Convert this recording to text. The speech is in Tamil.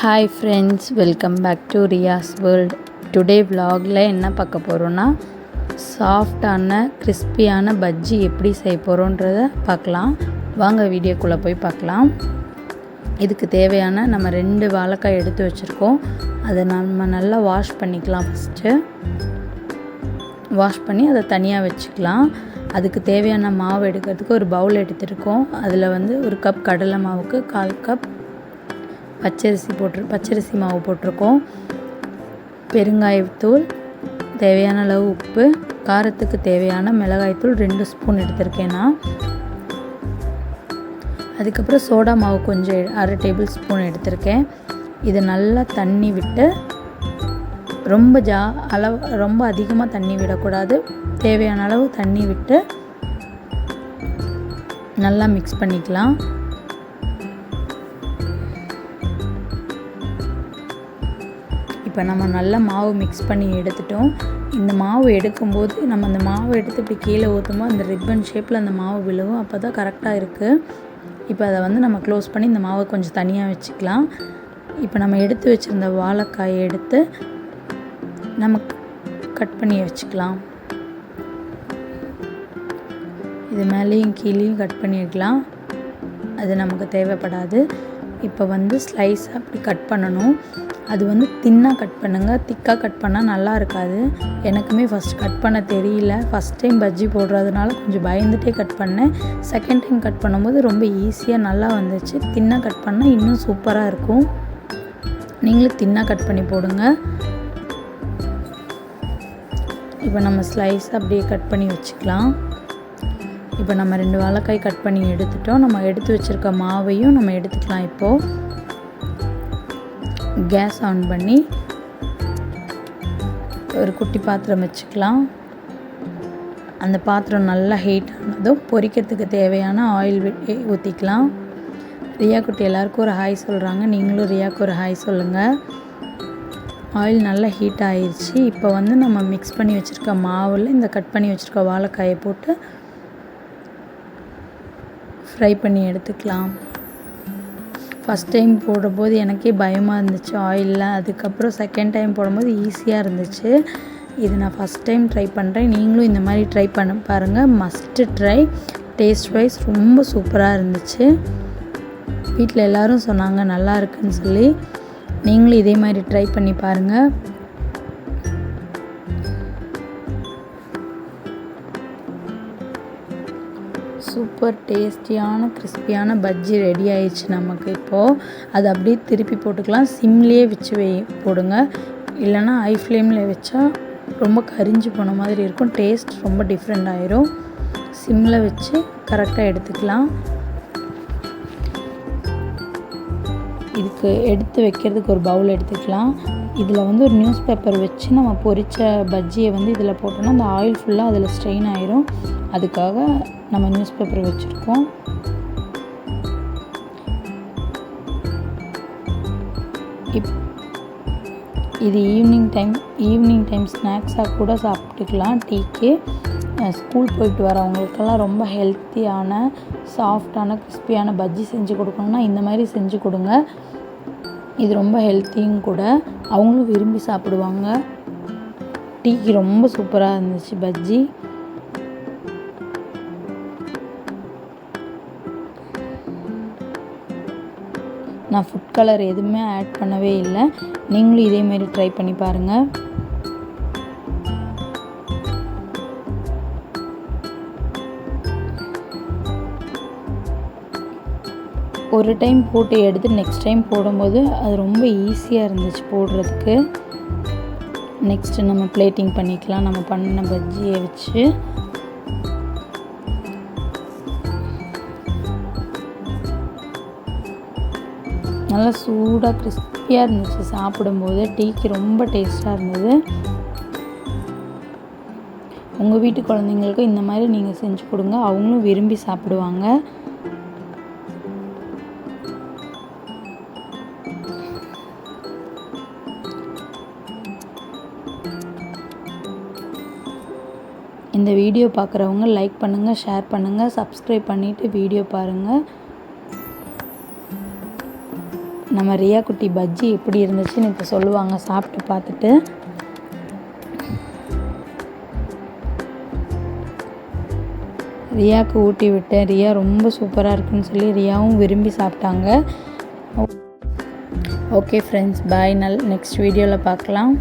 Hi friends welcome back to Riyaz world today vlogல என்ன பார்க்க போகிறோன்னா சாஃப்டான கிறிஸ்பியான பஜ்ஜி எப்படி செய்ய போகிறோன்றத பார்க்கலாம். வாங்க வீடியோக்குள்ளே போய் பார்க்கலாம். இதுக்கு தேவையான நம்ம ரெண்டு வாழைக்காய் எடுத்து வச்சுருக்கோம். அதை நம்ம நல்லா வாஷ் பண்ணிக்கலாம் ஃபஸ்ட்டு வாஷ் பண்ணி அதை தனியாக வச்சுக்கலாம். அதுக்கு தேவையான மாவு எடுக்கிறதுக்கு ஒரு பவுல் எடுத்துருக்கோம். அதில் வந்து ஒரு கப் கடலை மாவுக்கு கால் கப் பச்சரிசி போட்டு பச்சரிசி மாவு போட்டிருக்கோம் பெருங்காயத்தூள் தேவையான அளவு உப்பு காரத்துக்கு தேவையான மிளகாய்த்தூள் ரெண்டு ஸ்பூன் எடுத்திருக்கேன் நான். அதுக்கப்புறம் சோடா மாவு கொஞ்சம் எ- அரை டேபிள் ஸ்பூன் எடுத்திருக்கேன். இது நல்லா தண்ணி விட்டு ரொம்ப ஜா அளவு ரொம்ப அதிகமாக தண்ணி விடக்கூடாது. தேவையான அளவு தண்ணி விட்டு நல்லா மிக்ஸ் பண்ணிக்கலாம். இப்போ நம்ம நல்லா மாவு மிக்ஸ் பண்ணி எடுத்துட்டோம். இந்த மாவு எடுக்கும்போது நம்ம அந்த மாவு எடுத்து இப்படி கீழே ஊற்றும்போது அந்த ரிப்பன் ஷேப்பில் அந்த மாவு விழுவும். அப்போ தான் கரெக்டாக இருக்குது இப்போ அதை வந்து நம்ம க்ளோஸ் பண்ணி இந்த மாவை கொஞ்சம் தனியாக வச்சுக்கலாம். இப்போ நம்ம எடுத்து வச்சுருந்த வாழைக்காயை எடுத்து நம்ம கட் பண்ணி வச்சுக்கலாம். இது மேலேயும் கீழேயும் கட் பண்ணிக்கலாம் அது நமக்கு தேவைப்படாது. இப்போ வந்து ஸ்லைஸாக அப்படி கட் பண்ணணும். அது வந்து தின்னாக கட் பண்ணுங்கள் திக்காக கட் பண்ணால் நல்லா இருக்காது. எனக்குமே ஃபஸ்ட் கட் பண்ண தெரியல. ஃபஸ்ட் டைம் பஜ்ஜி போடுறதுனால கொஞ்சம் பயந்துட்டே கட் பண்ணேன். செகண்ட் டைம் கட் பண்ணும்போது ரொம்ப ஈஸியாக நல்லா வந்துச்சு. தின்னாக கட் பண்ணால் இன்னும் சூப்பராக இருக்கும். நீங்களும் தின்னாக கட் பண்ணி போடுங்க. இப்போ நம்ம ஸ்லைஸ் அப்படியே கட் பண்ணி வச்சுக்கலாம். இப்போ நம்ம ரெண்டு வாழைக்காய் கட் பண்ணி எடுத்துட்டோம். நம்ம எடுத்து வச்சுருக்க மாவையும் நம்ம எடுத்துக்கலாம் இப்போது கேஸ் ஆன் பண்ணி ஒரு குட்டி பாத்திரம் வச்சுக்கலாம். அந்த பாத்திரம் நல்லா ஹீட் ஆனதும் பொரிக்கிறதுக்கு தேவையான ஆயில் ஊற்றிக்கலாம் ரியா குட்டி எல்லாருக்கும் ஒரு ஹாய் சொல்கிறாங்க நீங்களும் ரியாவுக்கு ஒரு ஹாய் சொல்லுங்கள் ஆயில் நல்லா ஹீட் ஆயிடுச்சு இப்போ வந்து நம்ம மிக்ஸ் பண்ணி வச்சுருக்க மாவில் இந்த கட் பண்ணி வச்சுருக்க வாழைக்காயை போட்டு ஃப்ரை பண்ணி எடுத்துக்கலாம். ஃபஸ்ட் டைம் போடும்போது எனக்கே பயமாக இருந்துச்சு. ஆயிலெலாம் அதுக்கப்புறம் செகண்ட் டைம் போடும்போது ஈஸியாக இருந்துச்சு. இது நான் ஃபஸ்ட் டைம் ட்ரை பண்ணுறேன் நீங்களும் இந்த மாதிரி ட்ரை பண்ண பாருங்கள் மஸ்ட்டு ட்ரை டேஸ்ட் வைஸ் ரொம்ப சூப்பராக இருந்துச்சு. வீட்டில் எல்லோரும் சொன்னாங்க நல்லா இருக்குன்னு சொல்லி. நீங்களும் இதே மாதிரி ட்ரை பண்ணி பாருங்கள் சூப்பர் டேஸ்டியான கிறிஸ்பியான பஜ்ஜி ரெடி ஆயிடுச்சு நமக்கு இப்போது அது அப்படியே திருப்பி போட்டுக்கலாம். சிம்லேயே வச்சு வை போடுங்க. இல்லைன்னா ஹை ஃப்ளேமில் வச்சா ரொம்ப கரிஞ்சு போன மாதிரி இருக்கும். டேஸ்ட் ரொம்ப டிஃப்ரெண்ட் ஆயிரும். சிம்மில் வச்சு கரெக்டாக எடுத்துக்கலாம். இதுக்கு எடுத்து வைக்கிறதுக்கு ஒரு பவுல் எடுத்துக்கலாம். இதில் வந்து ஒரு நியூஸ் பேப்பர் வச்சு நம்ம பொரிச்ச பஜ்ஜியை வந்து இதில் போட்டோம்னா அந்த ஆயில் ஃபுல்லாக அதில் ஸ்ட்ரெயின் ஆயிரும். அதுக்காக நம்ம நியூஸ் பேப்பர் வச்சுருக்கோம். இப் இது ஈவினிங் டைம் ஈவினிங் டைம் ஸ்நாக்ஸாக கூட சாப்பிட்டுக்கலாம் டீக்கு. ஸ்கூல் போயிட்டு வரவங்களுக்கெல்லாம் ரொம்ப ஹெல்த்தியான சாஃப்டான கிறிஸ்பியான பஜ்ஜி செஞ்சு கொடுக்கணுன்னா இந்த மாதிரி செஞ்சு கொடுங்க. இது ரொம்ப ஹெல்த்தியும் கூட. அவங்களும் விரும்பி சாப்பிடுவாங்க. டீக்கு ரொம்ப சூப்பராக இருந்துச்சு பஜ்ஜி நான் ஃபுட் கலர் எதுவுமே ஆட் பண்ணவே இல்லை. நீங்களும் இதே மாதிரி ட்ரை பண்ணி பாருங்கள் ஒரு டைம் போட்டு எடுத்து நெக்ஸ்ட் டைம் போடும்போது அது ரொம்ப ஈஸியாக இருந்துச்சு போடுறதுக்கு. நெக்ஸ்ட்டு நம்ம பிளேட்டிங் பண்ணிக்கலாம். நம்ம பண்ண பஜ்ஜியை வச்சு. நல்லா சூடாக கிறிஸ்பியாக இருந்துச்சு சாப்பிடும்போது. டீக்கு ரொம்ப டேஸ்ட்டாக இருந்தது. உங்கள் வீட்டு குழந்தைங்களுக்கும் இந்த மாதிரி நீங்கள் செஞ்சு கொடுங்க. அவங்களும் விரும்பி சாப்பிடுவாங்க. இந்த வீடியோ பார்க்குறவங்க லைக் பண்ணுங்கள் ஷேர் பண்ணுங்கள் சப்ஸ்கிரைப் பண்ணிவிட்டு வீடியோ பாருங்கள் நம்ம ரியா குட்டி பஜ்ஜி எப்படி இருந்துச்சுன்னு இப்போ சொல்லுவாங்க சாப்பிட்டு பார்த்துட்டு. ரியாவுக்கு ஊட்டி விட்டேன். ரியா ரொம்ப சூப்பராக இருக்குன்னு சொல்லி ரியாவும் விரும்பி சாப்பிட்டாங்க. ஓகே ஃப்ரெண்ட்ஸ் பாய் நல் நெக்ஸ்ட் வீடியோவில் பார்க்கலாம்.